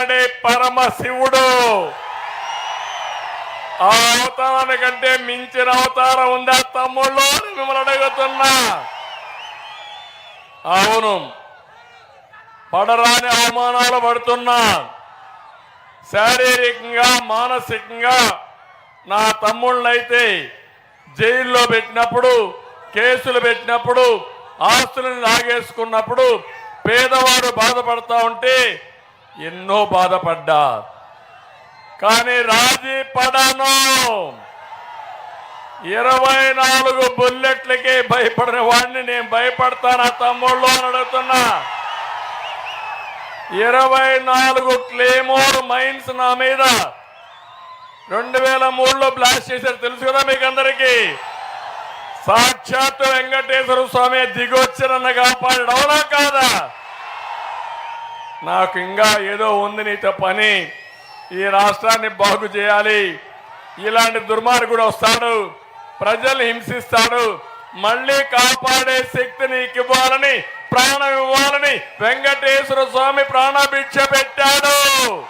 పరమ పరమశివుడు ఆ అవతారానికంటే మించిన అవతారం ఉందా తమ్ముళ్ళు అని మిమ్మల్ని అడుగుతున్నా. అవును. పడరాని అవమానాలు పడుతున్నా. శారీరకంగా మానసికంగా నా తమ్ముళ్ళనైతే జైల్లో పెట్టినప్పుడు కేసులు పెట్టినప్పుడు ఆస్తులను లాగేసుకున్నప్పుడు పేదవాడు బాధపడతా ఉంటే ఎన్నో బాధపడ్డా. కానీ రాజీ పడను. ఇరవై నాలుగు బుల్లెట్లకి భయపడిన వాడిని నేను భయపడతానా తమ్ముళ్ళు అని అడుగుతున్నా. ఇరవై నాలుగు క్లేమోర్ మైన్స్ నా మీద. రెండు వేల మూడులో బ్లాస్ట్ చేశారు. తెలుసు కదా మీకు అందరికీ? సాక్షాత్ వెంకటేశ్వర స్వామి దిగొచ్చి నన్ను కాదా? నాకు ఇంకా ఏదో ఉంది నీతో పని. ఈ రాష్ట్రాన్ని బాగు చేయాలి. ఇలాంటి దుర్మార్గుడు వస్తాడు. ప్రజలు హింసిస్తాడు. మళ్ళీ కాపాడే శక్తి నీకు ఇవ్వాలని ప్రాణం ఇవ్వాలని వెంకటేశ్వర స్వామి ప్రాణభిక్ష పెట్టాడు.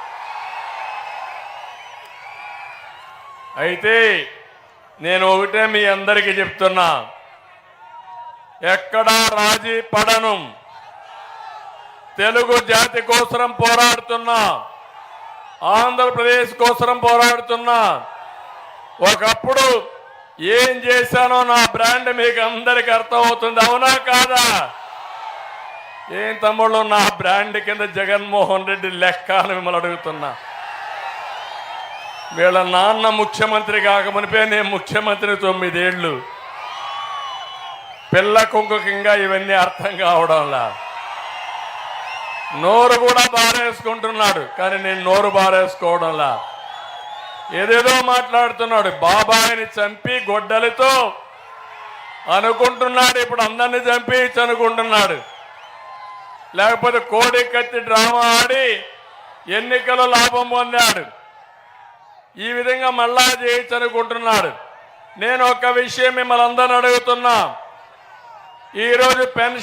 అయితే నేను ఒకటే మీ అందరికీ చెప్తున్నా. ఎక్కడా రాజీ పడను. తెలుగు జాతి కోసరం పోరాడుతున్నా. ఆంధ్రప్రదేశ్ కోసరం పోరాడుతున్నా. ఒకప్పుడు ఏం చేశానో నా బ్రాండ్ మీకు అందరికి అర్థమవుతుంది. అవునా కాదా? ఏం తమ్ముళ్ళు నా బ్రాండ్ కింద జగన్మోహన్ రెడ్డి లెక్క అని మిమ్మల్ని అడుగుతున్నా. వీళ్ళ నాన్న ముఖ్యమంత్రి కాకమునిపే నేను ముఖ్యమంత్రి తొమ్మిదేళ్ళు. పిల్ల కుంకుకంగా ఇవన్నీ అర్థం కావడంలా. నోరు కూడా బారేసుకుంటున్నాడు కానీ నేను నోరు బారేసుకోవడంలా. ఏదేదో మాట్లాడుతున్నాడు బాబాయిని చంపి గొడ్డలితో అనుకుంటున్నాడు ఇప్పుడు అందరిని చంపి అనుకుంటున్నాడు లేకపోతే కోడి కత్తి డ్రామా ఆడి ఎన్నికల లాభం పొందాడు. ఈ విధంగా మళ్ళా చేయొచ్చు అనుకుంటున్నాడు నేను ఒక విషయం మిమ్మల్ని అందరిని అడుగుతున్నా. ఈరోజు పెన్షన్